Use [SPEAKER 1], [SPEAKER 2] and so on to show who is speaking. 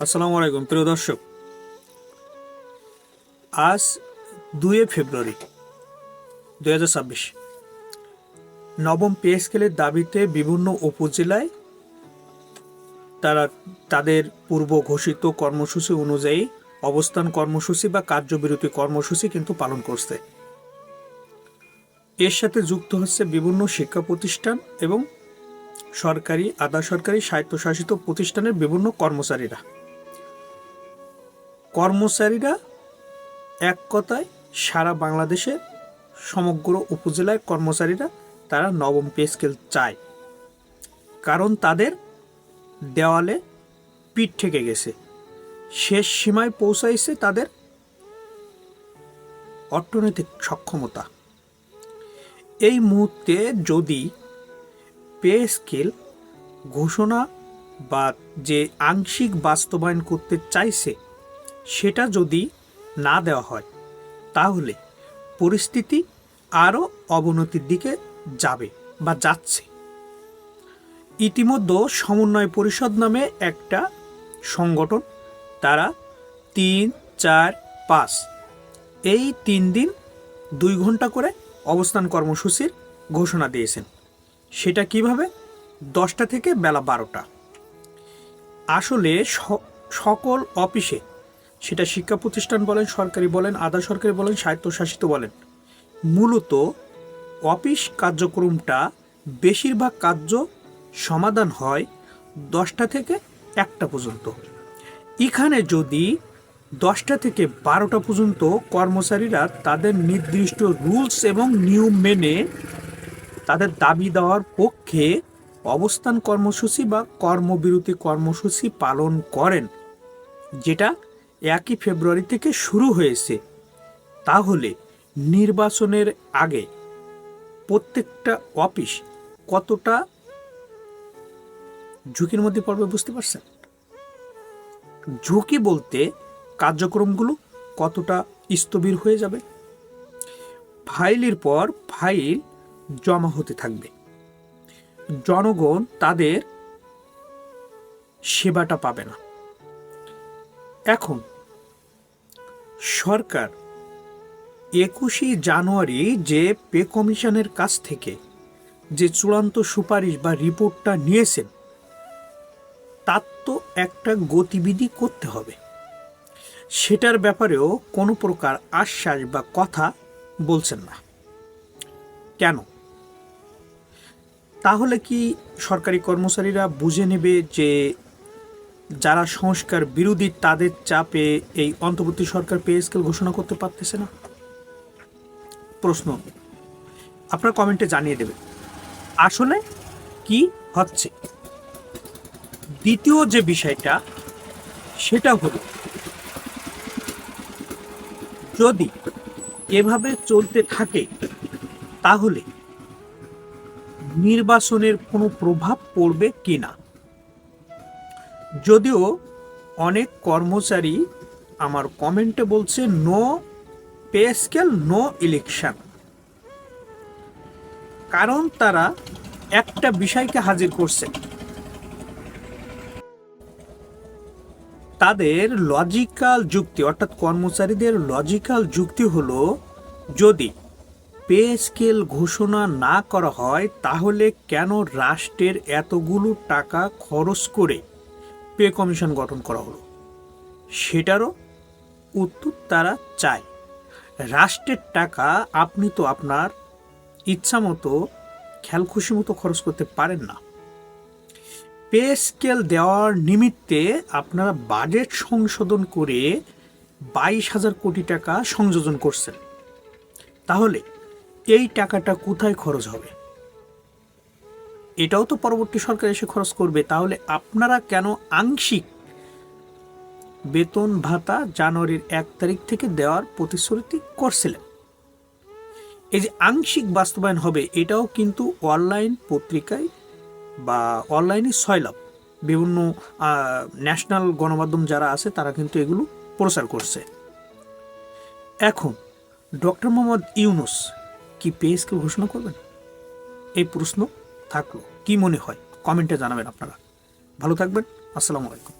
[SPEAKER 1] আসসালামু আলাইকুম, প্রিয় দর্শক। আজ দুয়ে ফেব্রুয়ারি দুই হাজার ছাব্বিশ। নবম পে স্কেলের দাবিতে বিভিন্ন উপজেলায় তারা তাদের পূর্ব ঘোষিত কর্মসূচি অনুযায়ী অবস্থান কর্মসূচি বা কার্যবিরতি কর্মসূচি কিন্তু পালন করছে। এর সাথে যুক্ত হচ্ছে বিভিন্ন শিক্ষা প্রতিষ্ঠান এবং সরকারি, আধা সরকারি স্বায়ত্তশাসিত প্রতিষ্ঠানের বিভিন্ন কর্মচারীরা। কর্মচারীরা এক কথায় সারা বাংলাদেশের সমগ্র উপজেলায় কর্মচারীরা তারা নবম পে স্কেল চায়। কারণ তাদের দেওয়ালে পিঠ থেকে গেছে। শেষ সীমায় পৌঁছাইছে তাদের অর্থনৈতিক সক্ষমতা। এই মুহূর্তে যদি পে স্কেল ঘোষণা বা যে আংশিক বাস্তবায়ন করতে চাইছে সেটা যদি না দেওয়া হয়, তাহলে পরিস্থিতি আরও অবনতির দিকে যাবে বা যাচ্ছে। ইতিমধ্যে সমন্বয় পরিষদ নামে একটা সংগঠন, তারা তিন, চার, পাঁচ, এই তিন দিন দুই ঘণ্টা করে অবস্থান কর্মসূচির ঘোষণা দিয়েছেন। সেটা কীভাবে? দশটা থেকে বেলা বারোটা। আসলে সকল অফিসে সেটা শিক্ষা প্রতিষ্ঠান বলেন, সরকারি বলেন, আধা সরকারি বলেন, স্বায়ত্তশাসিত বলেন। মূলত অফিস কার্যক্রমটা বেশিরভাগ কার্য সমাধান হয় দশটা থেকে একটা পর্যন্ত। এখানে যদি দশটা থেকে বারোটা পর্যন্ত কর্মচারীরা তাদের নির্দিষ্ট রুলস এবং নিয়ম মেনে তাদের দাবি দেওয়ার পক্ষে অবস্থান কর্মসূচি বা কর্মবিরতি কর্মসূচি পালন করেন, যেটা একই ফেব্রুয়ারি থেকে শুরু হয়েছে। তাহলে নির্বাচনের আগে প্রত্যেকটা অফিস কতটা ঝুঁকির মধ্যে পড়বে বুঝতে পারছেন? ঝুঁকি বলতে কার্যক্রমগুলো কতটা স্থবির হয়ে যাবে। ফাইলের পর ফাইল জমা হতে থাকবে। জনগণ তাদের সেবাটা পাবে না। এখন সরকার একুশে জানুয়ারি যে পে কমিশনের কাছ থেকে যে চূড়ান্ত সুপারিশ বা রিপোর্টটা নিয়েছেন, তার তো একটা গতিবিধি করতে হবে। সেটার ব্যাপারেও কোনো প্রকার আশ্বাস বা কথা বলছেন না। কেন? তাহলে কি সরকারি কর্মচারীরা বুঝে নেবে যে যারা সংস্কার বিরোধী, তাদের চাপে এই অন্তর্বর্তী সরকার পে স্কেল ঘোষণা করতে পারতেছে না? প্রশ্ন। আপনার কমেন্টে জানিয়ে দেবে আসলে কি হচ্ছে? দ্বিতীয় যে বিষয়টা, সেটা হলো, যদি এভাবে চলতে থাকে, তাহলে নির্বাচনের কোনো প্রভাব পড়বে কিনা? যদিও অনেক কর্মচারী আমার কমেন্টে বলছে no pay scale no election কারণ তারা একটা বিষয়কে হাজির করছে। তাদের লজিক্যাল যুক্তি, অর্থাৎ কর্মচারীদের লজিক্যাল যুক্তি হলো, যদি পে স্কেল ঘোষণা না করা হয়, তাহলে কেন রাষ্ট্রের এতগুলো টাকা খরচ করে পে কমিশন গঠন করা হলো। সেটারও উত্তর তারা চায়। রাষ্ট্রের টাকা আপনি তো আপনার ইচ্ছা মতো খেয়াল খুশি মতো খরচ করতে পারেন না। পে স্কেল দেওয়ার নিমিত্তে আপনারা বাজেট সংশোধন করে বাইশ হাজার কোটি টাকা সংযোজন করছেন। তাহলে এই টাকাটা কোথায় খরচ হবে? এটাও তো পরবর্তী সরকার এসে খরচ করবে। তাহলে আপনারা কেন আংশিক বেতন ভাতা জানুয়ারির এক তারিখ থেকে দেওয়ার প্রতিশ্রুতি করছিলেন? এই যে আংশিক বাস্তবায়ন হবে, এটাও কিন্তু অনলাইন পত্রিকায় বা অনলাইনে সয়লাভ বিভিন্ন ন্যাশনাল গণমাধ্যম যারা আছে, তারা কিন্তু এগুলো প্রচার করছে। এখন, ডক্টর মোহাম্মদ ইউনুস কি পে স্কেল ঘোষণা করবেন? এই প্রশ্ন থাকল। কি মনে হয়? কমেন্টে জানাবেন আপনারা। ভালো থাকবেন। আসসালামু আলাইকুম।